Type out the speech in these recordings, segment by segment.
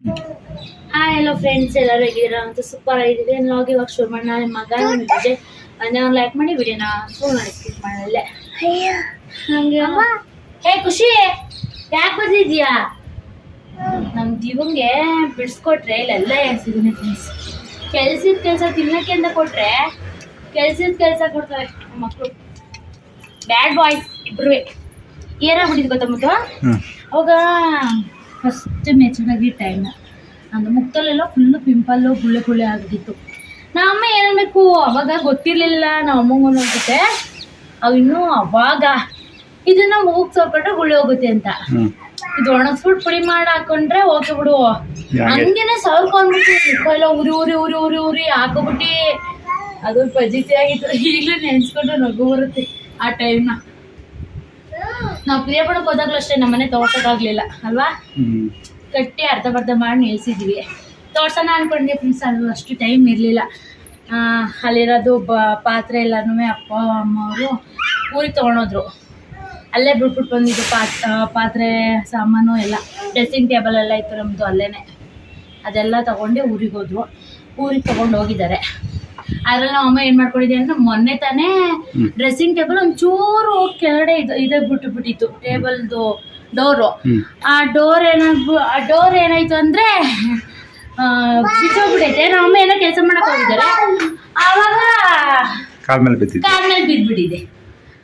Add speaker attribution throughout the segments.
Speaker 1: Hi hello friends ಎಲ್ಲರೂ ಹೇಗಿದ್ದೀರಾ? ಅಂತ ಸೂಪರ್ ಆಗಿದೆ ಲಾಗ್ ಇವಾಗ ಶುರು ಮಾಡಿ ನಾನು ನಿಮ್ಮ ಮಗ ನನ್ನ ವಿಜಯ್ ಅದನ್ನ ಒಂದು ಲೈಕ್ ಮಾಡಿ ವಿಡಿಯೋನ ಫೋನ್ ಮಾಡಿ ಸ್ಕಿಪ್ ಮಾಡಲ್ಲೇ ಹಂಗೆ ಹೇ ಖುಷಿ. ಯಾಕೆ ಬಂದಿದ್ಯಾ ನಮ್ಮ ದಿವಂಗೆ ಬಿಡಿಸ್ಕೊಟ್ರೆ ಇಲ್ಲೆಲ್ಲ ಸಿಗುತ್ತೆ ಫ್ರೆಂಡ್ಸ್ ಕೆಲ್ಸದ ಕೆಲಸ ತಿನ್ನಕ್ಕೆ ಅಂತ ಕೊಟ್ರೆ ಕೆಲ್ಸದ ಕೆಲಸ ಕೊಡ್ತಾರೆ ಮಕ್ಕಳು ಬ್ಯಾಡ್ ಬಾಯ್ಸ್ ಇಬ್ರು ಏನಾಗ್ಬಿಟ್ಟಿದ್ ಗೊತ್ತಾ
Speaker 2: ಮಕ್ಕಳು
Speaker 1: ಅವಾಗ ಫಸ್ಟ್ ಮೆಚೂರಾಗಿ ಟೈಮ್ ಅಂದ್ರೆ ಮುಖದಲ್ಲೆಲ್ಲ ಫುಲ್ಲು ಪಿಂಪಲ್ಲು ಗುಳ್ಳೆ ಗುಳ್ಳೆ ಆಗಿತ್ತು ನಮ್ಮ ಏನ್ಬೇಕು ಅವಾಗ ಗೊತ್ತಿರಲಿಲ್ಲ. ನಮ್ಮ ಅಮ್ಮಂಗೂ ನೋಡ್ಬಿಟ್ಟೆ ಅವು ಇನ್ನೂ ಅವಾಗ ಇದನ್ನ ಮೂಗ್ ಸೋಕೊಂಡ್ರೆ ಗುಳ್ಳೆ ಹೋಗುತ್ತೆ ಅಂತ. ಇದು ಒಣಗಿಸ್ಬಿಟ್ಟು ಪುಡಿ ಮಾಡಿ ಹಾಕೊಂಡ್ರೆ ಓಕೆ ಬಿಡು? ಹಂಗೇನೆ ಸವರ್ಕೊಂಡ್ಬಿಟ್ಟು ಎಲ್ಲ ಉರಿ ಉರಿ ಉರಿ ಉರಿ ಉರಿ ಹಾಕೋಬಿಟ್ಟು. ಅದು ಪಜಿತಿ ಆಗಿತ್ತು. ಈಗಲೂ ನೆನ್ಸ್ಕೊಂಡ್ರೆ ನಗು ಬರುತ್ತೆ ಆ ಟೈಮ್ನ ನಾವು ಪ್ರಿಯ ಪಡಕ್ಕೆ ಹೋದಾಗ್ಲೂ ಅಷ್ಟೇ ನಮ್ಮನೆ ತೋರ್ಸೋಕ್ಕಾಗ್ಲಿಲ್ಲ ಅಲ್ವಾ? ಕಟ್ಟಿ ಅರ್ಧ ಬರ್ಧ ಮಾಡಿ ನಿಲ್ಸಿದ್ವಿ. ತೋರ್ಸೋಣ ಅನ್ಕೊಂಡೆ ಫ್ರೆಂಡ್ಸ್ ಅದು ಅಷ್ಟು ಟೈಮ್ ಇರಲಿಲ್ಲ. ಅಲ್ಲಿರೋದು ಬ ಪಾತ್ರೆ ಎಲ್ಲನೂ ಅಪ್ಪ ಅಮ್ಮ ಅವರು ಊರಿಗೆ ತೊಗೊಂಡೋದ್ರು. ಅಲ್ಲೇ ಬಿಟ್ಬಿಟ್ಟು ಬಂದಿದ್ದು ಪಾತ್ ಪಾತ್ರೆ ಸಾಮಾನು ಎಲ್ಲ. ಡ್ರೆಸ್ಸಿಂಗ್ ಟೇಬಲ್ ಎಲ್ಲ ಇತ್ತು ನಮ್ಮದು ಅಲ್ಲೇ ಅದೆಲ್ಲ ತಗೊಂಡು ಊರಿಗೆ ಹೋದ್ರು. ಊರಿಗೆ ತೊಗೊಂಡು ಹೋಗಿದ್ದಾರೆ ಅದ್ರಲ್ಲಿ ನಮ್ಮ ಅಮ್ಮ ಏನು ಮಾಡ್ಕೊಂಡಿದ್ದೆ ಅಂದ್ರೆ ಮೊನ್ನೆ ತಾನೇ ಡ್ರೆಸ್ಸಿಂಗ್ ಟೇಬಲ್ ಒಂಚೂರು ಕೆಳಗಡೆ ಇದು ಇದೇ ಬಿಟ್ಟು ಬಿಟ್ಟಿತ್ತು ಟೇಬಲ್ದು ಡೋರು. ಆ ಡೋರ್ ಏನಾಗ್ಬು ಆ ಡೋರ್ ಏನಾಯ್ತು ಅಂದ್ರೆ ಬಿಟ್ಟೋಗ್ಬಿಟ್ಟೈತೆ ನಮ್ಮ ಅಮ್ಮ ಏನೋ ಕೆಲಸ ಮಾಡಕ್ ಹೋಗಿದ್ದಾರೆ. ಆವಾಗ
Speaker 2: ಕಾಲ್ ಮೇಲೆ
Speaker 1: ಕಾಲ್ ಮೇಲೆ ಬಿದ್ದ್ಬಿಟ್ಟಿದೆ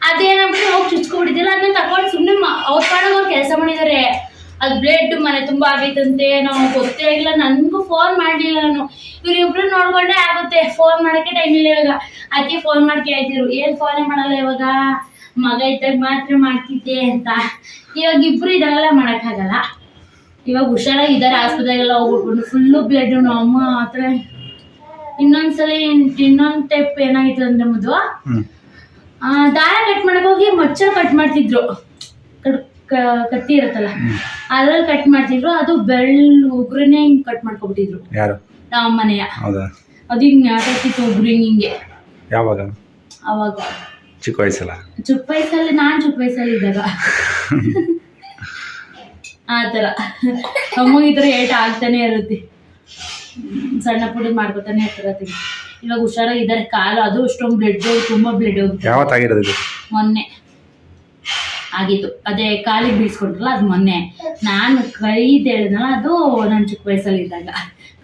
Speaker 1: ಅದೇನಾಗ್ಬಿಟ್ಟು ಹೋಗಿ ಚುಚ್ಕೊಬಿಟ್ಟಿದ್ದಿಲ್ಲ ಅದನ್ನ ತಗೊಂಡು ಸುಮ್ಮನೆ ಅವ್ರ ಪಾಡೋಗಿ ಅವ್ರು ಕೆಲಸ ಮಾಡಿದ್ದಾರೆ. ಅದು ಬ್ಲಡ್ ಮನೆ ತುಂಬಾ ಆಗೈತಂತೆ ನಾವು ಗೊತ್ತೇ ಆಗಿಲ್ಲ ನನಗೂ ಫೋನ್ ಮಾಡಲಿಲ್ಲ ನಾನು. ಇವ್ರಿಬ್ರು ನೋಡ್ಕೊಂಡೆ ಆಗುತ್ತೆ ಫೋನ್ ಮಾಡಕ್ಕೆ ಟೈಮ್ ಇಲ್ಲ ಇವಾಗ. ಅದಕ್ಕೆ ಫೋನ್ ಮಾಡಿ ಕೇಳ್ತಿದ್ರು ಏನು ಫೋನೇ ಮಾಡಲ್ಲ ಇವಾಗ? ಮಗ ಇದ್ದಾಗ ಮಾತ್ರ ಮಾಡ್ತಿದ್ದೆ ಅಂತ. ಇವಾಗ ಇಬ್ರು ಇದೆಲ್ಲ ಮಾಡೋಕ್ಕಾಗಲ್ಲ. ಇವಾಗ ಹುಷಾರಾಗಿದ್ದಾರೆ ಆಸ್ಪತ್ರೆಗೆಲ್ಲ ಹೋಗ್ಬಿಟ್ಕೊಂಡು ಫುಲ್ಲು ಬ್ಲಡ್ ಅಮ್ಮ ಹತ್ರ ಇನ್ನೊಂದ್ಸಲಿ ಇನ್ನೊಂದು ಟೈಪ್ ಏನಾಗಿತ್ತು ಅಂದ್ರೆ ಆ, ದಾರ ಕಟ್ ಮಾಡಕ್ ಹೋಗಿ ಮಚ್ಚ ಕಟ್ ಮಾಡ್ತಿದ್ರು. ಕತ್ತಿ ಇರುತ್ತಲ್ಲ ಅದ್ರಲ್ಲಿ ಕಟ್ ಮಾಡ್ತಿದ್ರು. ಅದು ಬೆಳ್ಳ ಉಗ್ರನೇ ಹಿಂಗ್ ಕಟ್ ಮಾಡ್ಕೊಬಿಟ್ಟಿದ್ರು.
Speaker 2: ಯಾರು?
Speaker 1: ನಮ್ಮ ಮನೆಯ.
Speaker 2: ಹೌದಾ?
Speaker 1: ಅದು ಹಿಂಗ್ ಆಟಾಡ್ತಿತ್ತು ಒಬ್ರು ಹಿಂಗ್ ಹಿಂಗೆ.
Speaker 2: ಯಾವಾಗ?
Speaker 1: ಅವಾಗ.
Speaker 2: ಚಿಕ್ಕ ವಯಸ್ಸಲ್ಲ?
Speaker 1: ಚಿಕ್ಕ ವಯಸ್ಸಲ್ಲಿ ನಾನ್ ಚಿಕ್ಕ ವಯಸ್ಸಲ್ಲಿ ಇದ್ದಾಗ. ಆ ಥರ. ಅಮ್ಮಗೆ ಈ ಥರ ಏಟ ಆಗ್ತಾನೆ ಇರುತ್ತೆ. ಸಣ್ಣ ಪುಡಿ ಮಾಡ್ಕೊತಾನೆ ಇರ್ತಾರ ಇವಾಗ ಹುಷಾರಾಗಿದ್ದಾರೆ ಕಾಲು ಅದು ಅಷ್ಟೊಂದು ಬ್ಲಡ್ ತುಂಬಾ ಬ್ಲಡ್ ಹೋಗುತ್ತೆ
Speaker 2: ಯಾವತ್ತಾಗಿರೋದು
Speaker 1: ಮೊನ್ನೆ. ಆಗಿತ್ತು. ಅದೇ ಕಾಲಿಗೆ ಬೀಳ್ಸ್ಕೊಂಡ್ರಲ್ಲ ಅದು ಮೊನ್ನೆ. ನಾನು ಕೈದು ಹೇಳಿದ್ನಲ್ಲ ಅದು ನನ್ನ ಚಿಕ್ಕ ವಯಸ್ಸಲ್ಲಿ ಇದ್ದಾಗ.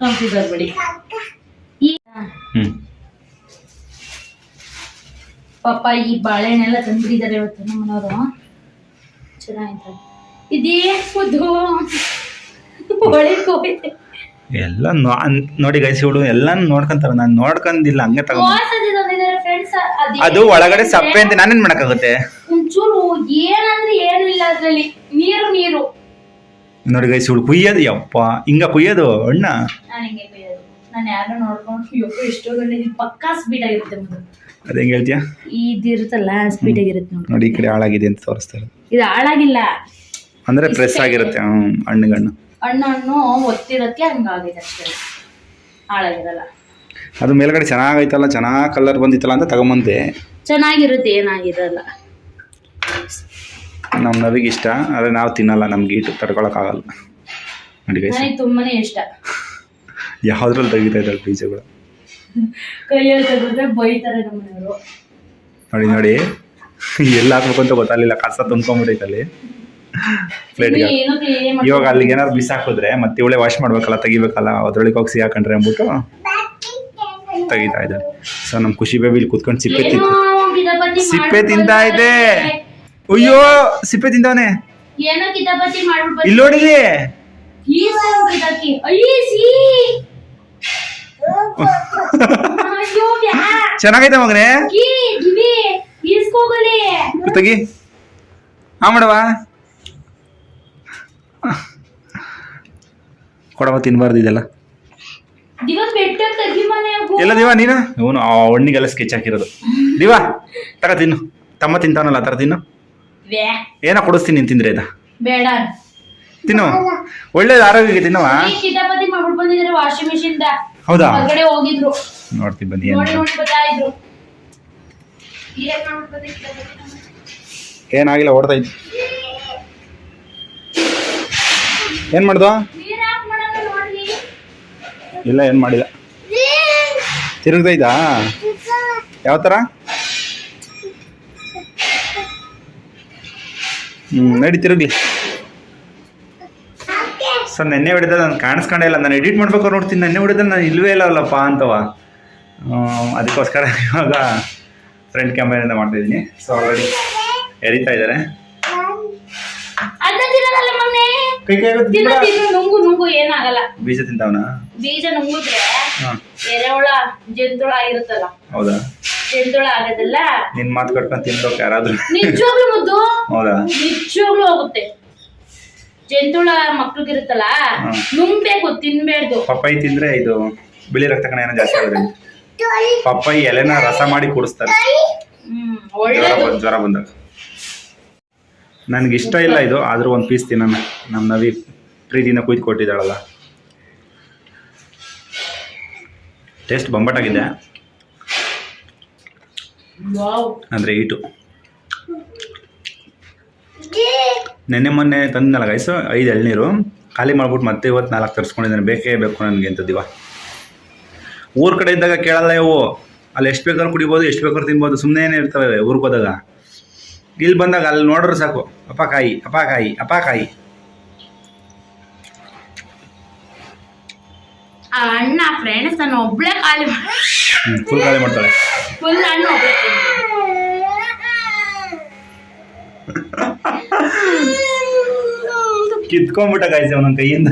Speaker 1: ಕಂಪ್ಯೂಟರ್ ಬಡಿ ಪಾಪ ಈ ಬಾಳೆಹಣ್ಣೆಲ್ಲ ತಂದ್ಬಿಟ್ಟಿದ್ದಾರೆ ಇವತ್ತು ನಮ್ಮನವರು ಚೆನ್ನಾಗಿತ್ತು. ಇದೇ ಖುದ್ದು ಒಳಗೆ ಹೋಗಿದೆ
Speaker 2: ಎಲ್ಲ ನೋಡಿ ಗೈಸ್ ಇವಳು ಎಲ್ಲ ನೋಡ್ಕೊಂತಾರ ನಾನು ನೋಡ್ಕೊಂಡಿಲ್ಲ ಹಂಗೆ ತಗೊಂಡ್
Speaker 1: ತಂದಿದ್ದಾರೆ ಫ್ರೆಂಡ್ಸ್
Speaker 2: ಅದು ಒಳಗಡೆ ಸಪ್ಪೆ ಅಂತ ನಾನೇನ್ ಮಾಡಕ್ಕಾಗುತ್ತೆ?
Speaker 1: ಒಂಚೂರು ಏನಂದ್ರೆ ಏನು ಇಲ್ಲ ಅದ್ರಲ್ಲಿ. ನೀರು ನೀರು.
Speaker 2: ನೋಡಿ ಗೈಸ್ ಇವಳು ಕುಯ್ಯೋದು. ಯಪ್ಪ ಹಿಂಗ ಕುಯ್ಯೋದು ಅಣ್ಣ.
Speaker 1: ನಾನು ಹಿಂಗೆ ಕುಯ್ಯೋದು. ನಾನು ಯಾರು ನೋಡ್ಕೊಂಡು ಯಪ್ಪ ಎಷ್ಟೋ ಗಂಟೆ ಪಕ್ಕಾ ಸ್ಪೀಡ್ ಆಗಿರುತ್ತೆ ಮೊದಲು
Speaker 2: ಅದ್ ಹೆಂಗ್ ಹೇಳ್ತೀಯ?
Speaker 1: ಇದಿರುತ್ತಲ್ಲ ಸ್ಪೀಡ್ ಆಗಿರುತ್ತೆ ನೋಡಿ.
Speaker 2: ನೋಡಿ ಈ ಕಡೆ ಹಾಳಾಗಿದೆ ಅಂತ ತೋರಿಸ್ತಾರೆ ಇರೋದು.
Speaker 1: ಇದು ಹಾಳಾಗಿಲ್ಲ.
Speaker 2: ಅಂದ್ರೆ ಪ್ರೆಸ್ ಆಗಿರುತ್ತೆ ಹ್ಮ್ ಹಣ್ಣುಗಣ್ಣು.
Speaker 1: ಹಣ್ಣು ಹಣ್ಣು ಒತ್ತಿರತ್ತೆ ಹಂಗಾಗಿದೆ ಅಷ್ಟೇ. ಹಾಳಾಗಿರಲ್ಲ.
Speaker 2: ಅದು ಮೇಲ್ಗಡೆ ಚೆನ್ನಾಗೈತಲ್ಲ ಚೆನ್ನಾಗಿ ಕಲರ್ ಬಂದಿತ್ತಲ್ಲ ಅಂತ ತಗೊಂಬಂದೆ.
Speaker 1: ಚೆನ್ನಾಗಿರುತ್ತೆ ಏನಾಗಿರಲ್ಲ
Speaker 2: ನಮ್ಮ ನವಿಗೆ ಇಷ್ಟ ಆದರೆ ನಾವು ತಿನ್ನಲ್ಲ ನಮ್ಗೆ ಇಟ್ಟು ತಡ್ಕೊಳಕ್ಕಾಗಲ್ಲ. ನೋಡಿ ಗೈಸ್
Speaker 1: ನನಗೆ ತುಂಬಾನೇ ಇಷ್ಟ.
Speaker 2: ಯಾವ್ದ್ರಲ್ಲಿ ತೆಗಿತಾ ಇದ್ದಾಳೆ ಬೀಜಗಳು?
Speaker 1: ಕೈಯಲ್ಲಿ ತೆಗೆದ್ರೆ ಬೈತಾರೆ ನಮ್ಮನೆಯವರು
Speaker 2: ನೋಡಿ ನೋಡಿ. ಎಲ್ಲ ಹಾಕ್ಬೇಕು ಅಂತ ಗೊತ್ತಾಗಲಿಲ್ಲ ಕಸ ತುಂಬ್ಕೊಂಡ್ಬಿಟ್ಟೈತಲ್ಲಿ ಪ್ಲೇಟ್ಗೆ
Speaker 1: ಏನು ಕ್ಲೀನ್
Speaker 2: ಇವಾಗ ಅಲ್ಲಿಗೆ ಏನಾದ್ರು ಬಿಸಾಕಿದ್ರೆ ಮತ್ತೆ ಇವಳೆ ವಾಶ್ ಮಾಡ್ಬೇಕಲ್ಲ ತೆಗಿಬೇಕಲ್ಲ ಅದ್ರೊಳಗೆ ಹೋಗಿ ಸಿಗಾಕೊಂಡ್ರೆ ಅಂದ್ಬಿಟ್ಟು ತೆಗಿತಾ ಇದ್ದಾಳೆ ಸೊ ನಮ್ಮ ಖುಷಿ ಬೇಬಿ ಇಲ್ಲಿ ಕುತ್ಕೊಂಡು ಸಿಪ್ಪೆ ತಿಂತ ಸಿಪ್ಪೆ ತಿಂತಾ ಇದೆ. ಅಯ್ಯೋ ಸಿಪ್ಪೆ
Speaker 1: ತಿಂತಾನೆ
Speaker 2: ಇಲ್ಲಿ ನೋಡಿಲಿ ಚೆನ್ನಾಗೈತೆ ಮಗನೇ. ತೆಗಿ. ಹಾ ಮಾಡವ ಕೊಡವ ತಿನ್ಬಾರ್ದು ಇದೆಲ್ಲ
Speaker 1: ದಿವ ಬೆಟ್ಟ ತೆಗಿ ಮನೆ
Speaker 2: ಎಲ್ಲ ದಿವಾ ನೀನು? ಅವನು ಆ ಹಣ್ಣಿಗೆಲ್ಲ ಸ್ಕೆಚ್ ಹಾಕಿರೋದು. ದಿವಾ ತಗ ತಿನ್ನು. ತಮ್ಮ ತಿಂತಾನಲ್ಲ ಆ ಥರ ತಿನ್ನು.
Speaker 1: ಏನ
Speaker 2: ಏನೋ ಕೊಡಿಸ್ತೀನಿ ನೀನು ತಿಂದ್ರೆ ಇದು?
Speaker 1: ಬೇಡ.
Speaker 2: ತಿನ್ನು. ಒಳ್ಳೇದು ಆರೋಗ್ಯಕ್ಕೆ ತಿನ್ನವ
Speaker 1: ಈ ಮಾಡ್ಬಿಟ್ಟು ಬಂದಿದ್ದಾರೆ ವಾಷಿಂಗ್ ಮಿಷಿನ್ ದ.
Speaker 2: ಹೌದಾ?
Speaker 1: ಹೊರಗಡೆ ಹೋಗಿದ್ರು.
Speaker 2: ನೋಡ್ತೀನಿ ಬನ್ನಿ ಏನು
Speaker 1: ನೋಡಿ ನೋಡಿ ಬರ್ತಾ ಇದ್ರು ಏನ್?
Speaker 2: ಏನಾಗಿಲ್ಲ ಮಾಡ್ದು? ಇಲ್ಲ ಏನು ಮಾಡಿಲ್ಲ. ತಿರುಗ್ದೈತಾ? ಯಾವ ಥರ ಹ್ಞೂ ನಡಿ ತಿರುಗ್ಲಿ. ಸರ್ ನೆನ್ನೆ ಹೊಡೆದ ನಾನು ಕಾಣಿಸ್ಕೊಂಡೇ ಇಲ್ಲ. ನಾನು ಎಡಿಟ್ ಮಾಡ್ಬೇಕು ನೋಡ್ತೀನಿ. ನೆನ್ನೆ ಹೊಡೆದ ನಾನು ಇಲ್ವೇ ಇಲ್ಲವಲ್ಲಪ್ಪ ಅಂತವ. ಅದಕ್ಕೋಸ್ಕರ ಇವಾಗ ಫ್ರಂಟ್ ಕ್ಯಾಮ್ರಾದಿಂದ ಮಾಡ್ತಾಯಿದ್ದೀನಿ ಸೊ ಆಲ್ರೆಡಿ ಎರಿತಾ ಇದ್ದಾರೆ. ಬೀಜ ತಿಂತಾವನಾ
Speaker 1: ಬೀಜ ನುಂಗುದ್ರೆ ಎರೆಹುಳ ಜಂತುಳ ಆಗಿರುತ್ತಲ್ಲ?
Speaker 2: ಹೌದಾ?
Speaker 1: ಜಂತುಳ ಆಗೋದಿಲ್ಲ?
Speaker 2: ನಿನ್ನ ಮಾತು ಕಟ್ಕೊಂಡು ತಿನ್ಬೇಕು ಯಾರಾದರೂ.
Speaker 1: ನಿಜವಾಗ್ಲೂ ಮುದ್ದು?
Speaker 2: ಹೌದಾ?
Speaker 1: ನಿಜವಾಗ್ಲೂ ಹೋಗುತ್ತೆ. ಜಂತುಳ ಮಕ್ಳಿಗಿರುತ್ತಲ್ಲ. ನುಂಗ್ಬೇಕು ತಿನ್ಬೇಡ್ದು.
Speaker 2: ಪಪ್ಪಾಯಿ ತಿಂದ್ರೆ ಇದು ಬಿಳಿ ರಕ್ತ ಕಣ ಏನೋ ಜಾಸ್ತಿ ಆಗುತ್ತೆ ಪಪ್ಪಾಯಿ ಎಲೆನ ರಸ ಮಾಡಿ ಕುಡಿಸ್ತಾರೆ.
Speaker 1: ಹ್ಮ್
Speaker 2: ಜ್ವರ
Speaker 1: ಒಳ್ಳೇದು.
Speaker 2: ಜ್ವರ ಬಂದಾಗ. ನನಗೆ ಇಷ್ಟ ಇಲ್ಲ ಇದು ಆದ್ರೂ ಒಂದು ಪೀಸ್ ತಿನ್ನೋಣ. ನಮ್ಮ ನವಿ ಪ್ರೀತಿಯಿಂದ ಕುಯ್ದು ಕೊಟ್ಟಿದ್ದಾಳಲ್ಲ. ಟೇಸ್ಟ್ ಬೊಂಬಟಾಗಿದೆ ಅಂದರೆ ಈಟು. ನೆನ್ನೆ ಮೊನ್ನೆ ತಂದನಲ್ಲ ಗೈಸು ಐದು ಎಳ್ನೀರು. ಖಾಲಿ ಮಾಡ್ಬಿಟ್ಟು ಮತ್ತೆ ಇವತ್ತು ನಾಲ್ಕು ತರಿಸ್ಕೊಂಡಿದ್ದಾನೆ. ಬೇಕೇ ಬೇಕು ನನಗೆ ಅಂತದಿವ ಊರ ಕಡೆ ಇದ್ದಾಗ ಕೇಳಲ್ಲ ಇವು ಅಲ್ಲಿ ಎಷ್ಟು ಬೇಕಾದ್ರೂ ಕುಡಿಬೋದು ಎಷ್ಟು ಬೇಕಾದ್ರೂ ತಿನ್ಬೋದು ಸುಮ್ಮನೆ ಇರ್ತವೆ ಊರಿಗೆ ಹೋದಾಗ. ಇಲ್ಲಿ ಬಂದಾಗ ಅಲ್ಲಿ ನೋಡ್ರೆ ಸಾಕು. ಅಪ್ಪ ಕಾಯಿ ಅಪ್ಪ ಕಾಯಿ ಅಪ್ಪ ಕಾಯಿ.
Speaker 1: ಆ ಅಣ್ಣ ಫ್ರೆಂಡ್ಸ್ ನಾನು ಒಬ್ಳೆ ಖಾಲಿ
Speaker 2: ಫುಲ್ ಖಾಲಿ ಮಾಡ್ತಾಳೆ.
Speaker 1: ಫುಲ್ ಅಣ್ಣ ಒಬ್ಳೆ.
Speaker 2: ಕಿತ್ಕೊಂಡ್ಬಿಟ್ಟ ಕಾಯಿಸಿ ಅವನ ಕೈಯಿಂದ.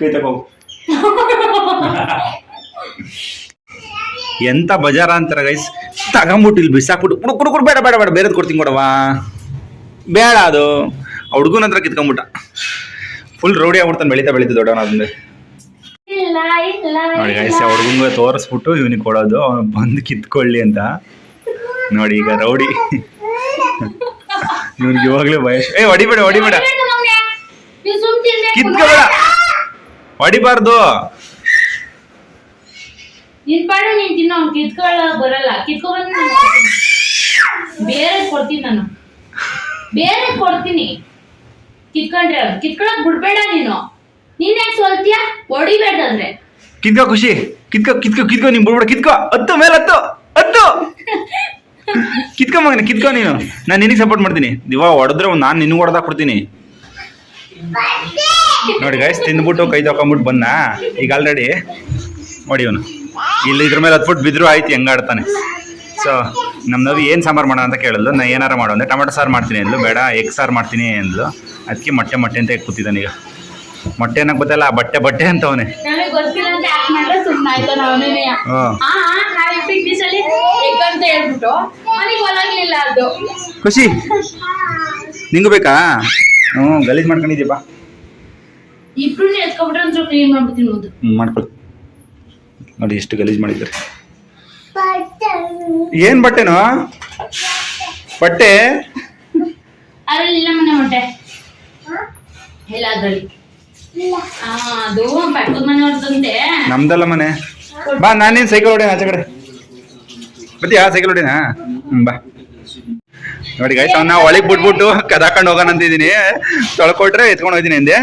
Speaker 2: ಕೈ ತಗೋ. ಎಂತ ಬಜಾರ ಅಂತಾರ ಗೈಸ್ ತಗೊಂಬಿಟ್ಟು ಇಲ್ಲಿ ಬಿಸಾಕ್ಬಿಟ್ಟು ಕುಡು ಕುಡು ಕುಡು ಬೇಡ ಬೇಡ ಬೇಡ ಬೇರೆದು ಕೊಡ್ತೀನಿ ಕೊಡವಾ ಬೇಡ ಅದು. ಹುಡುಗನ ಹತ್ರ ಕಿತ್ಕೊಂಬಿಟ್ಟ ಫುಲ್ ರೌಡಿ ಆಗ್ಬಿಡ್ತಾನೆ ಬೆಳೀತಾ ಬೆಳೀತಾ
Speaker 1: ಇಲ್ಲ
Speaker 2: ನೋಡಿ ಗೈಸ್ ಹುಡುಗಂಗೆ ತೋರಿಸ್ಬಿಟ್ಟು ಇವನಿಗೆ ಕೊಡೋದು. ಅವನು ಬಂದು ಕಿತ್ಕೊಳ್ಳಿ ಅಂತ. ನೋಡಿ ಈಗ ರೌಡಿ. ಇವನ್ಗೆ ಇವಾಗಲೇ ಭಯ. ಏ ಹೊಡಿಬೇಡ ಹೊಡಿಬೇಡ. ಕಿತ್ಕೋಬೇಡ. ಹೊಡಿಬಾರ್ದು.
Speaker 1: ನಿನ್ ಪಾಡು ನೀನ್ ತಿನ್ನೋ. ಅವ್ನ್ ಕಿತ್ಕೊಳ್ಳ ಬರಲ್ಲ. ಕಿತ್ಕೊಂಡ್ ಬೇರೆ ಕೊಡ್ತೀನಿ ನಾನು. ಬೇರೆ ಕೊಡ್ತೀನಿ. ಕಿತ್ಕೊಂಡ್ರೆ ಅವ್ರು ಕಿತ್ಕೊಳಕ್ ಬಿಡ್ಬೇಡ ನೀನು. ನೀನ್ ಯಾಕೆ ಸೋಲ್ತೀಯ? ಹೊಡಿಬೇಡಂದ್ರೆ
Speaker 2: ಕಿತ್ಕೋ ಖುಷಿ. ಕಿತ್ಕೋ ಕಿತ್ಕೋ ಕಿತ್ಕೋ ನಿಮ್ ಬಿಡ್ಬೇಡ. ಕಿತ್ಕೋ, ಹತ್ತು, ಮೇಲೆ ಹತ್ತು ಹತ್ತು. ಕಿತ್ಕೋ ಮಗನ, ಕಿತ್ಕೋ ನೀನು. ನಾನು ನಿನಗೆ ಸಪೋರ್ಟ್ ಮಾಡ್ತೀನಿ. ದಿವಾ, ಹೊಡೆದ್ರೆ ನಾನು ನಿನಗೆ ಹೊಡೆದಾಕ್ ಕೊಡ್ತೀನಿ. ನೋಡಿ ಗೈಸ್ ತಿಂದ್ಬಿಟ್ಟು ಕೈ ತಕೊಂಬಿಟ್ಟು ಬನ್ನ ಈಗ ಆಲ್ರೆಡಿ ನೋಡಿ ಇವನು. ಇಲ್ಲಿ ಇದ್ರ ಮೇಲೆ ಹತ್ಬಿಟ್ಟು ಬಿದ್ರು ಆಯ್ತು ಹೆಂಗಾಡ್ತಾನೆ ಸೊ ನಮ್ಮ ನವಿ ಏನು ಸಾಂಬಾರು ಮಾಡೋಣ ಅಂತ ಕೇಳಿದ್ಲು. ನಾನು ಏನಾರು ಮಾಡು ಅಂದ್ರೆ ಟೊಮೆಟೊ ಸಾರು ಮಾಡ್ತೀನಿ ಅಂದ್ಲು. ಬೇಡ, ಎಗ್ ಸಾರು ಮಾಡ್ತೀನಿ ಅಂದ್ಲು. ಅದಕ್ಕೆ ಮೊಟ್ಟೆ ಮೊಟ್ಟೆ ಅಂತ ಕೂತಿದ್ದಾನೆ ಈಗ. ಮೊಟ್ಟೆ ಅನ್ನಕ್ ಗೊತ್ತಲ್ಲ ಬಟ್ಟೆ ಬಟ್ಟೆ ಅಂತವನೇ
Speaker 1: ನಮಗೆ ಗೊತ್ತಿಲ್ಲ ಅಂತ ಅವನೇ
Speaker 2: ಖುಷಿ. ನಿಂಗು ಬೇಕಾ? ಹ್ಞೂ ಗಲೀಜ್ ಮಾಡ್ಕೊಂಡಿದ್ದೀಪ ಮಾಡ್ಕೊಳ್ಳಿ ನೋಡಿ ಎಷ್ಟು ಗಲೀಜ್ ಮಾಡಿದ್ರಿ ಏನು ಬಟ್ಟೆನೋ? ಬಟ್ಟೆ?
Speaker 1: ಇಲ್ಲ ಅದ್ರಲ್ಲಿ ಅದು ಪಕ್ಕದ ಮನೆಯವ್ರದಂತೆ
Speaker 2: ನಮ್ದಲ್ಲ ಮನೆ. ಬಾ ನಾನೇನ್ ಸೈಕಲ್ ಹೊಡಿನ ಆಚೆ ಕಡೆ. ಬತ್ತೀಯಾ ಸೈಕಲ್ ಹೊಡಿನ? ಹ್ಮ್ ಬಾ. ನೋಡಿ ಗೈಸ್ ಅವ್ನ ಒಳಗೆ ಬಿಟ್ಬಿಟ್ಟು ಕದಾಕೊಂಡು ಹೋಗೋಣ ಅಂತಿದ್ದೀನಿ ತೊಳ್ಕೊಟ್ರೆ ಎತ್ಕೊಂಡು ಹೋಯ್ತೀನಿ ಅಂದೆ.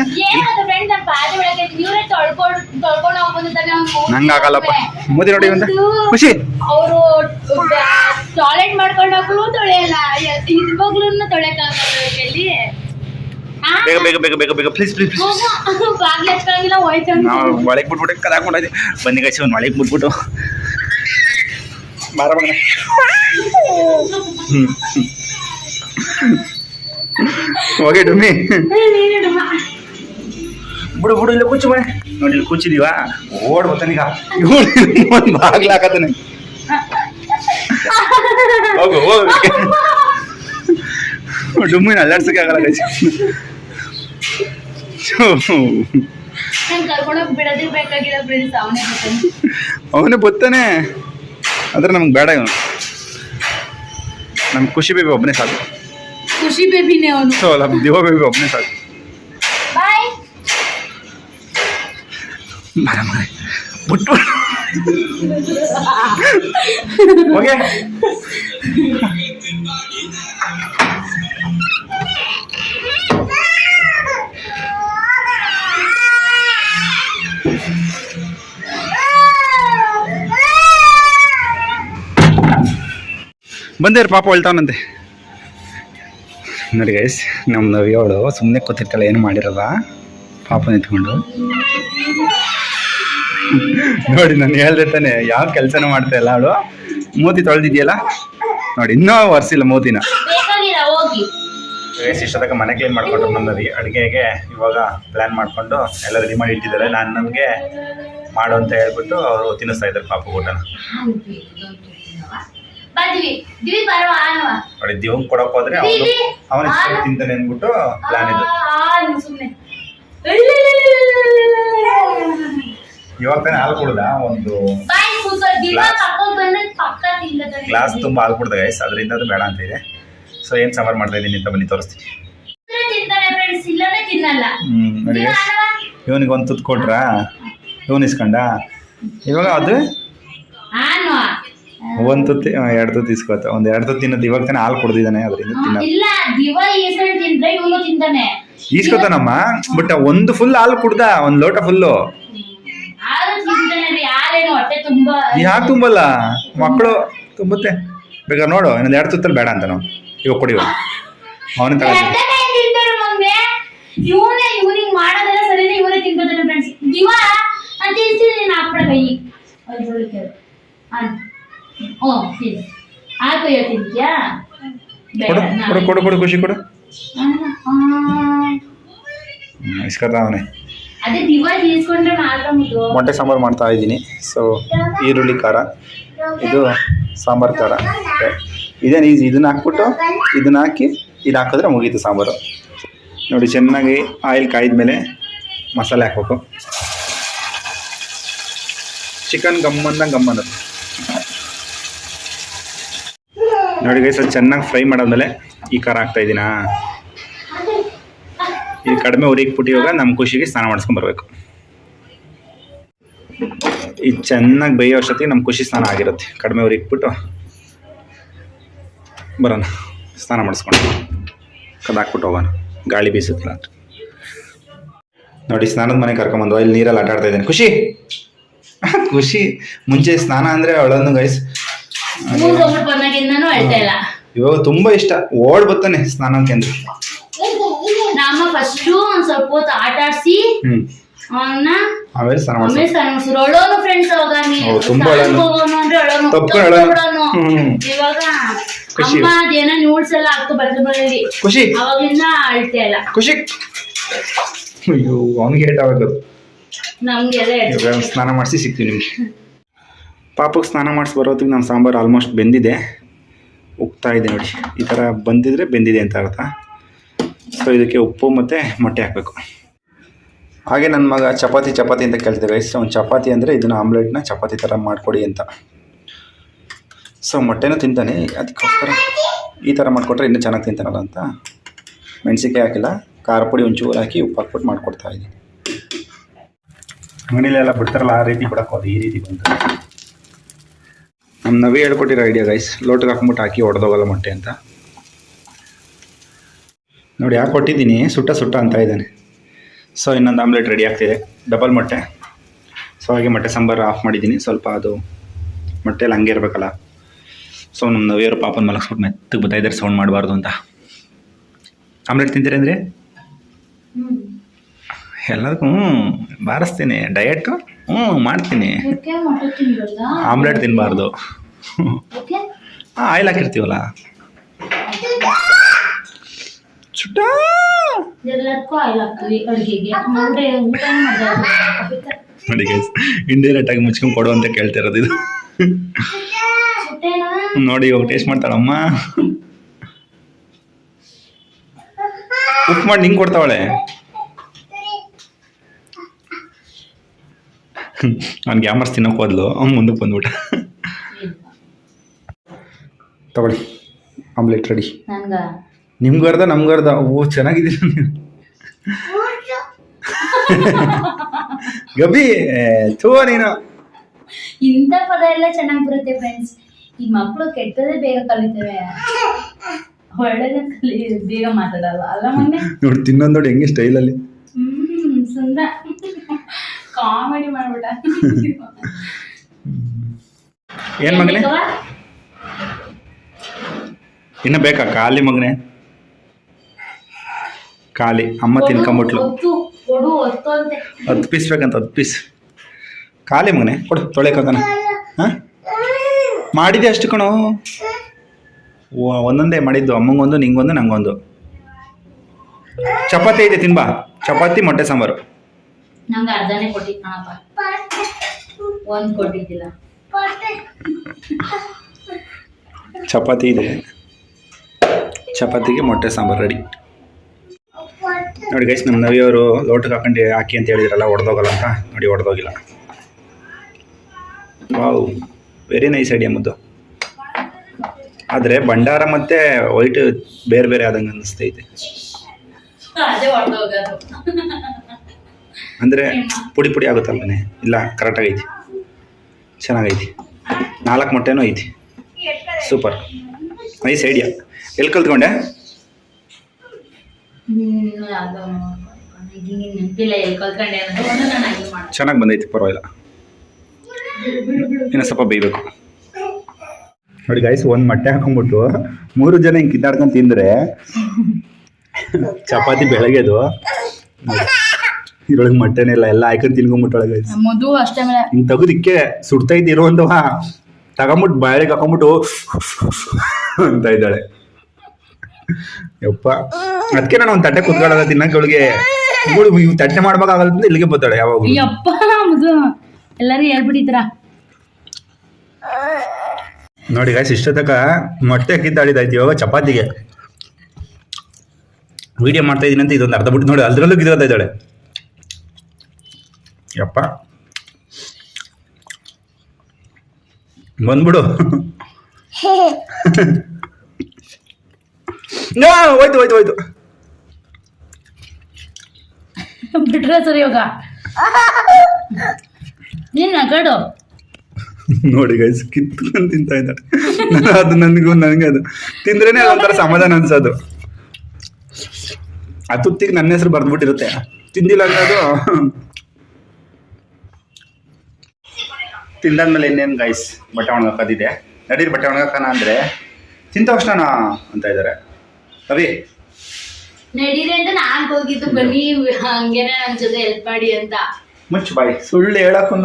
Speaker 2: ನಂಗ ಆಗಲ್ಲಪ್ಪ ಮುದಿ ನೋಡಿ ಒಂದು ಖುಷಿ.
Speaker 1: ಅವರು ಟಾಯ್ಲೆಟ್ ಮಾಡ್ಕೊಂಡು ಹೋಗ್ಲು ತೊಳೆಯಲ್ಲ. ಇವಾಗ್ಲೂ ತೊಳೆಯಕ್ಕಾಗಲ್ಲ
Speaker 2: ಬೇಗ ಬೇಗ ಬೇಗ ಬೇಗ ಬೇಗ. ಪ್ಲೀಸ್ ಪ್ಲೀಸ್ ಪ್ಲೀಸ್
Speaker 1: ಬಾಗ್ಲು ಎತ್ಕೊಂಗಿಲ್ಲ ಹೋಯ್ತಂತ
Speaker 2: ನಾವು ಒಳಗೆ ಬಿಟ್ಬಿಟ್ಟು ಕದಾಕೊಂಡು ಬನ್ನಿ ಗಾಯ್ಸಿ ಒಂದು ಒಳಗೆ ಬಿಟ್ಬಿಟ್ಟು. ಬಾರ ಮಗನೇ. ಹ್ಞೂ ಹೋಗಿ ಡುಮ್ಮಿ. ಬಿಡು ಬಿಡು ಇಲ್ಲ ಕೂಚು ಮನೆ ನೋಡಿ ಇಲ್ಲಿ ಕೂಚಿದೀವಾ? ಓಡ್ ಬರ್ತಾನೀಗ ಒಂದು ಬಾಗ್ಲ ಹಾಕತಾನೆ ಹೋಗು ಹೋಗು. ಡುಮ್ಮಿನ ಅಲ್ಲಾಡ್ಸಕ್ಕೆ ಆಗಲ್ಲ ಗೈಸ್
Speaker 1: ನಾನು ಕರ್ಕೊಂಡೋಗಿ ಬಿಡೋದೇ ಬೇಕಾಗಿಲ್ಲ ಫ್ರೆಂಡ್ಸ್ ಅವನೇ ಬರ್ತಾನೆ
Speaker 2: ಅವನೇ ಬತ್ತಾನೆ. ಆದ್ರೆ ನಮ್ಗೆ ಬೇಡ ಇವನು. ನಮ್ಗೆ ಖುಷಿ ಬೇಬಿ ಒಬ್ಬನೇ ಸಾಕು.
Speaker 1: ಖುಷಿ ಬೇಬಿನೇ ಅವನು.
Speaker 2: ಸೊ ನಮ್ಮ ದಿವ ಬೇಬಿ ಒಬ್ಬನೇ ಸಾಕು.
Speaker 1: ಬಾಯ್
Speaker 2: ಬರ ಮನೆ ಬಿಟ್ಟು ಓಕೆ ಬಂದೇರು ಪಾಪ ಹೇಳ್ತಾನಂತೆ ನೋಡಿ ಗೈಸ್ ನಮ್ಮ ಅವಳು ಸುಮ್ಮನೆ ಕೂತಿರ್ತಾಳೆ ಏನು ಮಾಡಿರಲ್ಲ ಪಾಪ ನಿಂತ್ಕೊಂಡು ನೋಡಿ ನಾನು ಹೇಳ್ದೆ ತಾನೆ ಯಾವ ಕೆಲಸನೂ ಮಾಡ್ತಾ ಇಲ್ಲ ಅವಳು. ಮೋತಿ ತೊಳೆದಿದ್ಯಲ್ಲ? ನೋಡಿ ಇನ್ನೂ ಒರೆಸಿಲ್ಲ ಮೋತಿನ. ಇಷ್ಟೊತ್ತಕ ಮನೆ ಕ್ಲೀನ್ ಮಾಡ್ಕೊಂಡು ನವಿ. ಅಡುಗೆಗೆ ಇವಾಗ ಪ್ಲ್ಯಾನ್ ಮಾಡಿಕೊಂಡು ಎಲ್ಲ ರೆಡಿ ಮಾಡಿ ಇಟ್ಟಿದ್ದಾರೆ. ನಾನು ನನಗೆ ಮಾಡು ಅಂತ ಹೇಳ್ಬಿಟ್ಟು ಅವರು ತಿನ್ನಿಸ್ತಾ ಇದ್ದಾರೆ ಪಾಪ ಊಟನ.
Speaker 1: ಬರ್ತೀವಿ ದಿವಿ ಬರುವ ಆನವ.
Speaker 2: ನೋಡಿ ದಿವ್ ಕೊಡಕ್ ಹೋದ್ರೆ ಅವನು. ತಿಂತಾನೆ ಅಂದ್ಬಿಟ್ಟು ಪ್ಲಾನ್ ಇದು.
Speaker 1: ಆನು ಸುಮ್ಮನೆ
Speaker 2: ಇವಾಗ ತಾನೇ ಹಾಲು ಕುಡ್ದ ಒಂದು
Speaker 1: ಬಾಯಿ ಕೂಸೋ ದಿವ
Speaker 2: Glass.
Speaker 1: ಕರ್ಕೊಂಡ್ ಬಂದ್ರೆ ಪಕ್ಕ ತಿಂದ
Speaker 2: ಗ್ಲಾಸ್ ತುಂಬ ಹಾಲು ಕುಡ್ದ ಗೈಸ್ ಅದರಿಂದ ಅದು ಬೇಡ ಅಂತ ಇದೆ. ಸೊ ಏನ್ ಸಾಂಬಾರು ಮಾಡ್ತಾ ಇದೀನಿ ಅಂತ ಬನ್ನಿ ತೋರಿಸ್ತೀನಿ.
Speaker 1: ತಿಂತಾನೆ ಫ್ರೆಂಡ್ಸ್ ಇಲ್ಲದೆ ತಿನ್ನಲ್ಲ.
Speaker 2: ಹ್ಮ್ ನೋಡಿ
Speaker 1: ದಿವ
Speaker 2: ಗೈಸ್
Speaker 1: ಆನವ.
Speaker 2: ಇವನಿಗೆ ಒಂದು ತುತ್ತು ಕೊಟ್ರಾ? ಇವನ್ ಇಸ್ಕೊಂಡ? ಇವಾಗ ಅದು?
Speaker 1: ಆನು.
Speaker 2: ಒಂದು ತುತ್ತಿ ಎರಡು ತುತ್ತು ಇಸ್ಕೊತ ಒಂದು ಎರಡು ತುತ್ತು ತಿನ್ನೋದು ಇವಾಗ ತಾನೇ ಹಾಲು ಕುಡ್ದಿದಾನೆ ಅದರಿಂದ ತಿನ್ನ
Speaker 1: ಇಲ್ಲ ದಿವ ಈಸ್ಕೊಂಡು ತಿಂದ್ರೆ ಇವನು ತಿಂತಾನೆ.
Speaker 2: ಈಸ್ಕೊತಾನಮ್ಮ ಬಟ್ ಒಂದು ಫುಲ್ ಹಾಲು ಕುಡ್ದ ಒಂದು ಲೋಟ ಫುಲ್ಲು ಯಾಕೆ ತುಂಬಲ್ಲ ಮಕ್ಕಳು ತುಂಬುತ್ತೆ. ಬೇಕಾದ್ರೆ ನೋಡು ಇನ್ನೊಂದು ಎರಡು ತುತ್ತಲ್ಲಿ ಬೇಡ ಅಂತ ನಾವು ಇವಾಗ ಕೊಡಿ ಅವನೇ ತಗೊಂಡು
Speaker 1: ಇವನೇ ಇವ್ನಿಗೆ ಮಾಡೋದೆಲ್ಲ ಸರಿನೇ ಇವನೇ ತಿನ್ಕೋತಾನೆ ಫ್ರೆಂಡ್ಸ್ ದಿವ ನೀನು ಹಾಕ್ಬಿಡ ಕೈ. ಅದ್ರೊಳಗೆ ತಿನ್. ತಿಂತ್ಯಾ?
Speaker 2: ಕೊಡು ಕೊಡು ಕೊಡು ಕೊಡು ಖುಷಿ ಕೊಡು.
Speaker 1: ಆ, ಅದೇ ದಿವ ತೀಸ್ಕೊಂಡ್ರೆ ಮಾತ್ರ ಮುದ್ದು?
Speaker 2: ಮೊಟ್ಟೆ ಸಾಂಬಾರು ಮಾಡ್ತಾ ಇದ್ದೀನಿ. ಸೊ ಈರುಳ್ಳಿ ಖಾರ. ಇದು ಸಾಂಬಾರು ಖಾರ. ಇದೇನು ಈಸಿ ಇದನ್ನ ಹಾಕ್ಬಿಟ್ಟು ಇದನ್ನ ಹಾಕಿ ಇದು ಹಾಕಿದ್ರೆ ಮುಗೀತು ಸಾಂಬಾರು. ನೋಡಿ ಚೆನ್ನಾಗಿ ಆಯಿಲ್ ಕಾಯಿದ ಮೇಲೆ ಮಸಾಲೆ ಹಾಕ್ಬೇಕು. ಚಿಕನ್ ಗಮ್ಮಂದ ಗಮ್ಮಂದ. ನೋಡಿ ಗೈಸ್ ಅದು ಚೆನ್ನಾಗಿ ಫ್ರೈ ಮಾಡಾದ್ಮೇಲೆ ಈ ಖಾರ ಹಾಕ್ತಾ ಇದ್ದೀನಾ ಈ ಕಡಿಮೆ ಉರಿಕ್ಬಿಟ್ಟು ಇವಾಗ ನಮ್ಮ ಖುಷಿಗೆ ಸ್ನಾನ ಮಾಡಿಸ್ಕೊಂಬರ್ಬೇಕು ಇದು ಚೆನ್ನಾಗಿ ಬೇಯೋ ಅಷ್ಟೊತ್ತಿಗೆ ನಮ್ಮ ಖುಷಿ ಸ್ನಾನ ಆಗಿರುತ್ತೆ. ಕಡಿಮೆ ಉರಿಗೆ ಇಟ್ಬಿಟ್ಟು ಬರೋಣ, ಸ್ನಾನ ಮಾಡಿಸ್ಕೊಂಡು ಕದಾಕ್ಬಿಟ್ಟು ಹೋಗೋಣ. ಗಾಳಿ ಬೀಸುತ್ತಿಲ್ಲ ಅಂತ. ನೋಡಿ, ಸ್ನಾನದ ಮನೆ ಕರ್ಕೊಂಬಂದು ಇಲ್ಲಿ ನೀರಲ್ಲಿ ಆಟ ಆಡ್ತಾ ಇದ್ದೇನೆ. ಖುಷಿ? ಖುಷಿ. ಮುಂಚೆ ಸ್ನಾನ ಅಂದರೆ ಅವಳನ್ನು ಗೈಸ್
Speaker 1: ಮೂರು ಹೋಗ್ಬಿಟ್ಟು ಬಂದಾಗಿಂದನೂ ಅಳ್ತಾ ಇಲ್ಲ.
Speaker 2: ಇವಾಗ ತುಂಬಾ ಇಷ್ಟ. ಓಡ್ ಬರ್ತಾನೆ ಸ್ನಾನ ಅಂದ್ರೆ
Speaker 1: ನಮ್ಮ ಫಸ್ಟ್ ಒಂದ್ ಸ್ವಲ್ಪ ಹೊತ್ತು ಆಟ ಆಡ್ಸಿ
Speaker 2: ಹ್ಞೂ
Speaker 1: ಅವನ್ನ
Speaker 2: ಆಮೇಲೆ ಸ್ನಾನ
Speaker 1: ಆಮೇಲೆ
Speaker 2: ಮಾಡಿಸ್ತಾರೆ
Speaker 1: ಸ್ನಾನ ಮಾಡ್ಸಿದ್ರು ಅಳೋನು ಫ್ರೆಂಡ್ಸ್ ಅವಾಗ ನೀ
Speaker 2: ಹೌದು, ತುಂಬಾ
Speaker 1: ಸ್ನಾನಕ್ಕೆ
Speaker 2: ಅಳೋನು.
Speaker 1: ಹೋಗೋನು ಅಂದ್ರೆ ಅಳೋನು
Speaker 2: ತಪ್ಪು
Speaker 1: ತಪ್ಪು
Speaker 2: ಅಳೋನು.
Speaker 1: ಬಿಡೋನು.
Speaker 2: ಹ್ಮ್.
Speaker 1: ಇವಾಗ
Speaker 2: ಖುಷಿ.
Speaker 1: ಅಮ್ಮ ಅದೇನೋ ನ್ಯೂಡ್ಸ್ ಎಲ್ಲ ಹಾಕ್ತು
Speaker 2: ಖುಷಿ.
Speaker 1: ಅವಾಗಿಂದ ಅಳ್ತಾ ಇಲ್ಲ.
Speaker 2: ಖುಷಿ. ಅಯ್ಯೋ ಅವನಿಗೆ ಏಟ್ ಆಗೋದು.
Speaker 1: ನಮ್ಗೆಲ್ಲ
Speaker 2: ಇವಾಗ ಸ್ನಾನ ಮಾಡಿಸಿ ಸಿಗ್ತೀವಿ ನಿಮಗೆ. ಪಾಪಕ್ಕೆ ಸ್ನಾನ ಮಾಡಿಸಿ ಬರೋತ್ತಿಗೆ ನಮ್ಮ ಸಾಂಬಾರು ಆಲ್ಮೋಸ್ಟ್ ಬೆಂದಿದೆ. ಉಕ್ತಾ ಇದೆ ನೋಡಿ. ಈ ಥರ ಬಂದಿದ್ರೆ ಬೆಂದಿದೆ ಅಂತ ಅರ್ಥ. ಸೊ ಇದಕ್ಕೆ ಉಪ್ಪು ಮತ್ತು ಮೊಟ್ಟೆ ಹಾಕಬೇಕು. ಹಾಗೆ ನನ್ನ ಮಗ ಚಪಾತಿ ಚಪಾತಿ ಅಂತ ಕೇಳ್ತಿದ್ದೆ ಗೈಸ್ ಅವ್ನು ಚಪಾತಿ ಅಂದರೆ ಇದನ್ನು ಆಮ್ಲೆಟ್ನ ಚಪಾತಿ ಥರ ಮಾಡಿಕೊಡಿ ಅಂತ. ಸೊ ಮೊಟ್ಟೆನೂ ತಿಂತಾನೆ. ಅದಕ್ಕೋಸ್ಕರ ಈ ಥರ ಮಾಡಿಕೊಟ್ರೆ ಇನ್ನೂ ಚೆನ್ನಾಗಿ ತಿಂತಾನಲ್ಲ ಅಂತ. ಮೆಣಸಿನ್ಕಾಯಿ ಹಾಕಿಲ್ಲ. ಖಾರ ಪುಡಿ ಒಂಚೂರು ಹಾಕಿ ಉಪ್ಪು ಹಾಕ್ಬಿಟ್ಟು ಮಾಡಿಕೊಡ್ತಾ ಇದ್ದೀನಿ. ಮನೇಲೆಲ್ಲ ಬಿಡ್ತಾರಲ್ಲ, ಆ ರೀತಿ ಬಿಡಕ್ಕೆ ಹೋದ ಈ ರೀತಿ ಬಂತು. ನಮ್ಮ ನವಿ ಹೇಳ್ಕೊಟ್ಟಿರೋ ಐಡಿಯಾ ಗೈಸ್ ಲೋಟಕ್ಕೆ ಹಾಕ್ಬಿಟ್ಟು ಹಾಕಿ ಹೊಡೆದೋಗಲ್ಲ ಮೊಟ್ಟೆ ಅಂತ. ನೋಡಿ ಯಾಕೆ ಕೊಟ್ಟಿದ್ದೀನಿ? ಸುಟ್ಟ ಸುಟ್ಟ ಅಂತ ಇದ್ದಾನೆ. ಸೊ ಇನ್ನೊಂದು ಆಮ್ಲೆಟ್ ರೆಡಿ ಆಗ್ತಿದೆ. ಡಬಲ್ ಮೊಟ್ಟೆ. ಸೊ ಹಾಗೆ ಮೊಟ್ಟೆ ಸಾಂಬಾರು ಆಫ್ ಮಾಡಿದ್ದೀನಿ. ಸ್ವಲ್ಪ ಅದು ಮೊಟ್ಟೆಯಲ್ಲಿ ಹಂಗೆ ಇರಬೇಕಲ್ಲ. ಸೊ ನಮ್ಮ ನವಿಯವರು ಪಾಪನ ಮಲಗಿಸ್ಬಿಟ್ಟು ಮೆತ್ತಗೆ ಬರ್ತಾ ಇದ್ದಾರೆ ಸೌಂಡ್ ಮಾಡಬಾರ್ದು ಅಂತ. ಆಮ್ಲೆಟ್ ತಿಂತೀರಿ ಅಂದರೆ? ಎಲ್ಲದಕ್ಕೂ ಹ್ಞೂ ಬಾರಿಸ್ತೀನಿ. ಡಯಟು ಹ್ಞೂ ಮಾಡ್ತೀನಿ? ಆಮ್ಲೆಟ್ ತಿನ್ನಬಾರ್ದು? ಹಾಂ ಆಯಿಲ್ ಹಾಕಿರ್ತೀವಲ್ಲ? ಚುಟ್ಟ ನೋಡಿ ಗೈಸ್ ಇಂಡೈರೆಕ್ಟ್ ಆಗಿ ಮುಚ್ಕೊಂಡು ಕೊಡು ಅಂತ ಕೇಳ್ತಿರೋದು ಇದು. ನೋಡಿ ಇವಾಗ ಟೇಸ್ಟ್ ಮಾಡ್ತಾಳಮ್ಮ. ಉಪ್ಪು ಮಾಡಿ ನಿಂಗೆ ಕೊಡ್ತಾವಳೆ. ಅವ್ನಿಗೆ ಗ್ಯಾಮರ್ಸ್ ತಿನ್ನೋಕೆ ಹೋದ್ಲು ಅವ್ನು ಮುಂದಕ್ಕೆ ಬಂದ್ಬಿಟ್ಟ. ತಗೊಳ್ಳಿ ಆಮ್ಲೆಟ್ ರೆಡಿ
Speaker 1: ನನ್ಗ?
Speaker 2: ನಿಮ್ಗೆ ಅರ್ಧ ನಮ್ಗೆ ಅರ್ಧ. ಓ ಚೆನ್ನಾಗಿದ್ದೀರ ನೀವು ಗಬಿ ಥೂ ನೀನು.
Speaker 1: ಇಂಥ ಪದ ಎಲ್ಲ ಚೆನ್ನಾಗಿ ಬರುತ್ತೆ ಫ್ರೆಂಡ್ಸ್ ಈ ಮಕ್ಕಳು ಕೆಟ್ಟದೇ ಬೇಗ ಕಲಿತವೆ. ಒಳ್ಳೇದೇ ಕಲಿ ಬೇಗ ಮಾತಾಡಲ್ಲ. ಅಲ್ಲ ಮೊನ್ನೆ
Speaker 2: ನೋಡಿ ತಿನ್ನೋದು ನೋಡಿ ಹೆಂಗೆ ಸ್ಟೈಲಲ್ಲಿ
Speaker 1: ಹ್ಮ್ ಸುಂದ ಕಾಮಿಡಿ ಮಾಡ್ಬಿಟ್ಟ.
Speaker 2: ಏನ್ ಮಗನೇ? ಇನ್ನ ಬೇಕಾ? ಖಾಲಿ ಮಗನೆ. ಖಾಲಿ. ಅಮ್ಮ ತಿನ್ಕೊಂಬಿಟ್ಲು. ಹತ್ತು ಪೀಸ್ ಬೇಕಂತ ಹತ್ತು ಪೀಸ್ ಖಾಲಿ ಮಗನೆ. ಕೊಡು ತೊಳೆಕೋತಾನ ಹಾಂ? ಮಾಡಿದೆ ಅಷ್ಟು ಕಣೋ? ಒಂದೊಂದೇ ಮಾಡಿದ್ದು. ಅಮ್ಮಂಗೊಂದು ನಿಂಗೊಂದು ನಂಗೊಂದು. ಚಪಾತಿ ಐತೆ ತಿನ್ಬಾ. ಚಪಾತಿ ಮೊಟ್ಟೆ ಸಾಂಬಾರು.
Speaker 1: ನಂಗೆ ಅರ್ಧನೇ ಕೊಟ್ಟಿದ್ ಕಣಪ್ಪ. ಒಂದ್ ಕೊಟ್ಟಿದ್ದಿಲ್ಲ.
Speaker 2: ಚಪಾತಿ ಇದೆ. ಚಪಾತಿಗೆ ಮೊಟ್ಟೆ ಸಾಂಬಾರು ರೆಡಿ ನೋಡಿ ಗೈಸ್ ನಮ್ಮ ನವಿಯವರು ಲೋಟಕ್ಕೆ ಹಾಕೊಂಡು ಹಾಕಿ ಅಂತ ಹೇಳಿದ್ರಲ್ಲ ಹೊಡೆದೋಗಲ್ಲ ಅಂತ. ನೋಡಿ ಒಡೆದೋಗಿಲ್ಲ. ವಾವ್ ವೆರಿ ನೈಸ್ ಐಡಿಯಾ ಮುದ್ದು. ಆದರೆ ಭಂಡಾರ ಮತ್ತು ವೈಟ್ ಬೇರೆ ಬೇರೆ ಆದಂಗೆ ಅನ್ನಿಸ್ತೈತೆ ಅಂದರೆ ಪುಡಿ ಪುಡಿ ಆಗುತ್ತಲ್ವೇ ಇಲ್ಲ ಕರೆಕ್ಟಾಗೈತಿ ಚೆನ್ನಾಗೈತಿ. ನಾಲ್ಕು ಮೊಟ್ಟೆನೂ ಐತಿ. ಸೂಪರ್ ನೈಸ್ ಐಡಿಯಾ ಎಲ್ಲಿ ಕಲ್ತ್ಕೊಂಡೆ? ಚೆನ್ನಾಗಿ ಬಂದೈತಿ ಪರವಾಗಿಲ್ಲ. ಇನ್ನು ಸ್ವಲ್ಪ ಬೇಯಬೇಕು. ನೋಡಿ ಗಾಯ್ಸ್ ಒಂದು ಮೊಟ್ಟೆ ಹಾಕೊಂಡ್ಬಿಟ್ಟು ಮೂರು ಜನ ಹಿಂಗೆ ಕಿತ್ತಾಡ್ಕೊಂಡು ತಿಂದರೆ ಚಪಾತಿ ಬೆಳಗ್ಗೆದು. ಇದ್ರೊಳಗೆ ಮೊಟ್ಟೆನೇ ಇಲ್ಲ ಎಲ್ಲ ಹಾಕೊಂಡು ತಿನ್ಕೊಂಬಿಟ್ಟೊಳಗೆ
Speaker 1: ಮಧು ಅಷ್ಟೇ ಮೇಲೆ
Speaker 2: ಹಿಂಗೆ ತೆಗೆದಿಕ್ಕೆ ಸುಡ್ತೈತಿ ಇರುವಂತವ ತಗೊಂಬಿಟ್ಟು ಬಾಯಿಗೆ ಹಾಕೊಂಬಿಟ್ಟು ಅಂತ ಇದ್ದಾಳೆ. ಯಪ್ಪ. ಅದಕ್ಕೆ ನಾನು ಒಂದ್ ತಟ್ಟೆ ಕುತ್ಕೊಳ್ಳೋದ ತಿನ್ನಕ್ಕೆ ಇವಳು ಇವ್ ತಟ್ಟೆ ಮಾಡ್ಬೇಕಾಗಲ್ಲ ಅಂತ ಇಲ್ಲಿಗೆ ಬರ್ತಾಳೆ ಯಾವಾಗ
Speaker 1: ಯಪ್ಪ ಮಧು ಎಲ್ಲರೂ ಹೇಳ್ಬಿಟ್ಟಿದ್ರ
Speaker 2: ನೋಡಿ ಗಾಯ್ಸ್ ಇಷ್ಟೊತ್ತಕ ಮೊಟ್ಟೆ ಕಿತ್ತಾಡಿದಾಯ್ತು ಇವಾಗ ಚಪಾತಿಗೆ. ವಿಡಿಯೋ ಮಾಡ್ತಾ ಇದೀನಿ ಅಂತ ಇದೊಂದು ಅರ್ಧ ಬಿಟ್ಟು ನೋಡಿ ಅದ್ರಲ್ಲೂ ಕಿತ್ಕೊತಾ ಇದ್ದಾಳೆ. ಯಪ್ಪ. ಬಂದ್ಬಿಡು. ನಾ, ಹೋಯ್ತು ಹೋಯ್ತು ಹೋಯ್ತು.
Speaker 1: ಬಿಟ್ರೆ ಸರಿ ಯೋಗ ನೀನ್ ನಗಡು
Speaker 2: ನೋಡಿ ಗೈಸ್ ಕಿತ್ಕೊಂಡು ತಿಂತಾ ಇದ್ದಾಳೆ. ಅದು ನನಗೂ ನನಗೆ ಅದು. ತಿಂದ್ರೇನೆ ಒಂಥರ ಸಮಾಧಾನ ಅನ್ಸೋದು. ಆ ತುತ್ತಿಗೆ ನನ್ನ ಹೆಸರು ಬರ್ದ್ಬಿಟ್ಟಿರುತ್ತೆ. ತಿಂದಿಲ್ಲ ಅಂದ್ರೆ ಅದು ತಿಂದಾದ್ಮೇಲೆ ಇನ್ನೇನು ಗೈಸ್ ಬಟ್ಟೆ ಒಣಗಾಕೋದಿದೆ ನಡೀರಿ ಬಟ್ಟೆ ಒಣಗಾಕೋಣ ಅಂದರೆ ತಿಂತ ತಕ್ಷಣ ಅಂತ ಇದ್ದಾರೆ ಕವಿ
Speaker 1: ನಡೀರಿ ಅಂತ ನಾನು ಹೋಗಿದ್ದು ಬನ್ನಿ ಹಂಗೇನೆ ನನ್ ಜೊತೆ ಹೆಲ್ಪ್ ಮಾಡಿ ಅಂತ.
Speaker 2: ಮುಚ್ಚು ಬಾಯಿ. ಸುಳ್ಳು ಹೇಳಕ್ಕೂ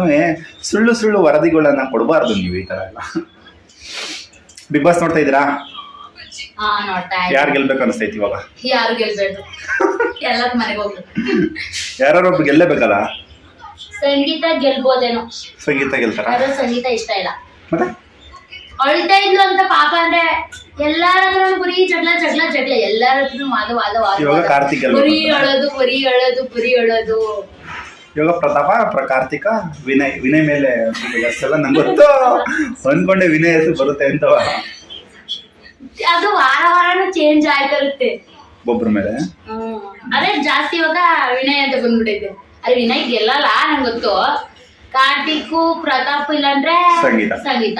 Speaker 2: ಸುಳ್ಳು ಸುಳ್ಳು ವರದಿಗಳನ್ನ ಕೊಡಬಾರ್ದು ನೀವು ಈ ಥರ ಎಲ್ಲ. ಬಿಗ್ ಬಾಸ್ ನೋಡ್ತಾ ಇದ್ದೀರಾ?
Speaker 1: ಹಾ ನೋಡ್ತಾ ಇದ್ದೀನಿ.
Speaker 2: ಯಾರು ಗೆಲ್ಬೇಕು ಅನಿಸ್ತೈತಿ ಇವಾಗ?
Speaker 1: ಯಾರು ಗೆಲ್ಬೇಕು? ಎಲ್ಲರ ಮನೆಗೆ ಹೋಗ್ಬೇಕು.
Speaker 2: ಯಾರು ಒಬ್ರು ಗೆಲ್ಲೇಬೇಕಲ್ಲ?
Speaker 1: ಸಂಗೀತ ಗೆಲ್ಬೋದೇನೋ.
Speaker 2: ಸಂಗೀತ ಗೆಲ್ತಾರ?
Speaker 1: ಆದ್ರೆ ಸಂಗೀತ ಇಷ್ಟ ಇಲ್ಲ.
Speaker 2: ಮತ್ತೆ?
Speaker 1: ಅಳ್ತಾ ಇದ್ಲು ಅಂತ ಪಾಪ ಅಂದ್ರೆ ಎಲ್ಲಾರ ಹತ್ರನೂ ಬರೀ ಜಗಳ ಜಗಳ ಜಗಳ. ಎಲ್ಲಾರ ಮಾದ ವಾದ ವಾದ ವಾದ
Speaker 2: ಇವಾಗ
Speaker 1: ವಾದ.
Speaker 2: ಕಾರ್ತಿಕ್ ಗೆಲ್ಬೇಕು.
Speaker 1: ಬರೀ ಅಳೋದು ಬರೀ ಅಳೋದು ಬರೀ ಅಳೋದು.
Speaker 2: ಇವಾಗ ಪ್ರತಾಪ ಪ್ರ ಕಾರ್ತಿಕ ವಿನಯ್ ವಿನಯ್ ಮೇಲೆ ಅಷ್ಟೆಲ್ಲ ನಂಗೆ ಗೊತ್ತು. ಅನ್ಕೊಂಡೆ ವಿನಯ್ ಹೆಸರು ಬರುತ್ತೆ ಅಂತ.
Speaker 1: ಅದು ವಾರ ವಾರನೂ ಚೇಂಜ್ ಆಯ್ತಾ ಇರುತ್ತೆ
Speaker 2: ಒಬ್ಬರ ಮೇಲೆ
Speaker 1: ಅದೇ ಜಾಸ್ತಿ ಇವಾಗ ವಿನಯ್ ಅಂತ ಬಂದ್ಬಿಟ್ಟೈತೆ ಅಲ್ಲಿ ವಿನಯ್ ಗೆಲ್ಲಲ್ಲ ನಂಗೆ ಗೊತ್ತು. ಕಾರ್ತಿಕ್ ಪ್ರತಾಪ್ ಇಲ್ಲಂದ್ರೆ
Speaker 2: ಸಂಗೀತ.
Speaker 1: ಸಂಗೀತ.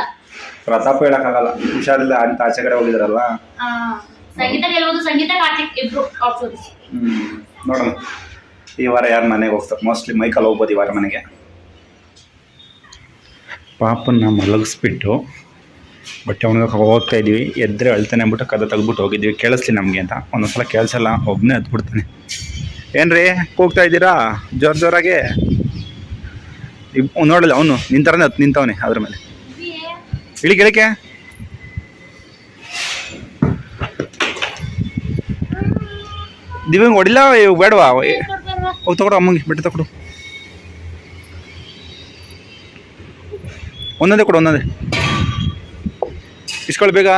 Speaker 2: ಪ್ರತಾಪ ಹೇಳಕ್ಕಾಗಲ್ಲ. ಹುಷಾರಿಲ್ಲ ಅಂತ ಆಚೆ ಕಡೆ ಹೋಗಿದಾರಲ್ಲ.
Speaker 1: ಆ, ಸಂಗೀತ ಗೆಲ್ಬೋದು ಸಂಗೀತ ಕಾರ್ತಿಕ್ ಇಬ್ರು ಆಪ್ಷನ್
Speaker 2: ಹ್ಮ್ ನೋಡೋಣ. ಈ ವಾರ ಯಾರು ಮನೆಗೆ ಹೋಗ್ತಾರೆ ಮೋಸ್ಟ್ಲಿ ಮೈಕಲ್ ಹೋಗ್ಬೋದು ಈ ವಾರ ಮನೆಗೆ. ಪಾಪನ ಮಲಗಿಸ್ಬಿಟ್ಟು ಬಟ್ಟೆ ಒಣಗಕ್ಕೆ ಹೋಗ್ತಾ ಇದೀವಿ. ಎದ್ರೆ ಅಳ್ತಾನೆ ಅಂದ್ಬಿಟ್ಟು ಕದ ತೆಗ್ದ್ಬಿಟ್ಟು ಹೋಗಿದ್ವಿ. ಕೇಳಿಸ್ಲಿ ನಮಗೆ ಅಂತ. ಒಂದೊಂದ್ಸಲ ಕೇಳಿಸಲ್ಲ. ಒಬ್ಬನೇ ಹತ್ಬಿಡ್ತಾನೆ ಏನ್ರಿ? ಕೂಗ್ತಾ ಇದ್ದೀರಾ? ಜೋರ್ ಜೋರಾಗೆ? ನೋಡಲ್ಲ, ಅವನು ನಿಂತರನೇ ಹತ್ತು ನಿಂತವನೆ ಅದ್ರ ಮೇಲೆ. ಇಳಿ ಇಳಿಕೆ ದಿವಂಗ್ ಹೊಡಿಲ್ಲ ಬೇಡವಾ? ಹೋಗಿ ತಗೊಡು ಅಮ್ಮಂಗೆ, ಬಿಟ್ಟು ತಗೊಡು. ಒಂದೊಂದೇ ಕೊಡು, ಒಂದೊಂದೇ. ಇಸ್ಕೊಳ್ಳಿ ಬೇಗ.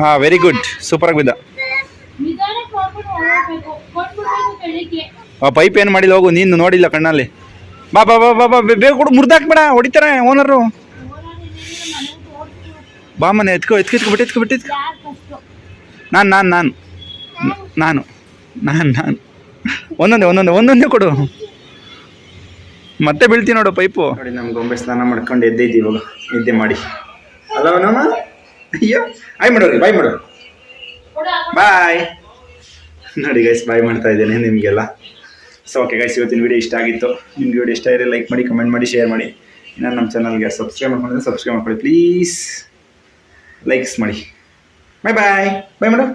Speaker 2: ಹಾಂ ವೆರಿ ಗುಡ್ ಸೂಪರಾಗಿ ಬಿದ್ದ. ಆ ಪೈಪ್ ಏನು ಮಾಡಿಲ್ಲ, ಹೋಗು, ನೀನು ನೋಡಿಲ್ಲ ಕಣ್ಣಲ್ಲಿ. ಬಾ ಬಾ ಬಾ ಬಾ ಬಾ ಬೇಗ ಕೊಡು, ಮುರ್ದಾಕ್ಬೇಡ, ಹೊಡಿತಾರೆ ಓನರು ಬಾ ಮನೆ, ಎತ್ಕೋ, ಎತ್ಕೊ ಎತ್ಕೊ ಎತ್ಕೊಬಿಟ್ಟು ಎತ್ಕೊ. ನಾನು ನಾನು ನಾನು. ನಾನು ನಾನು ನಾನು. ಒಂದೊಂದೇ ಒಂದೊಂದೇ ಒಂದೊಂದೇ ಕೊಡು. ಮತ್ತೆ ಬೀಳ್ತೀನಿ ನೋಡು ಪೈಪು ನೋಡಿ ನಮ್ಮ ಗೊಂಬೆ ಸ್ನಾನ ಮಾಡ್ಕೊಂಡು ಇದ್ದಿದ್ದೀವಿ ಇವಾಗ. ನಿದ್ದೆ ಮಾಡಿ. ಅಲ್ಲ ಅಯ್ಯೋ ಆಯ್ ಮಾಡೋರಿ ಬಾಯ್ ಮಾಡೋರು ಬಾಯ್ ನೋಡಿ ಗೈಸ್ ಬಾಯ್ ಮಾಡ್ತಾ ಇದ್ದೇನೆ ನಿಮಗೆಲ್ಲ. ಸೊ ಓಕೆ ಗೈಸ್ ಇವತ್ತಿನ ವಿಡಿಯೋ ಇಷ್ಟ ಆಗಿತ್ತು. ನಿಮ್ಗೆ ವೀಡಿಯೋ ಇಷ್ಟ ಇದೆ ಲೈಕ್ ಮಾಡಿ ಕಮೆಂಟ್ ಮಾಡಿ ಶೇರ್ ಮಾಡಿ. ಇನ್ನು ನಮ್ಮ ಚಾನಲ್ಗೆ ಸಬ್ಸ್ಕ್ರೈಬ್ ಮಾಡ್ಕೊಂಡಿದ್ರೆ ಸಬ್ಸ್ಕ್ರೈಬ್ ಮಾಡ್ಕೊಳ್ಳಿ. ಪ್ಲೀಸ್ ಲೈಕ್ಸ್ ಮಾಡಿ. ಬಾಯ್ ಬಾಯ್ ಬಾಯ್ ಮೇಡಮ್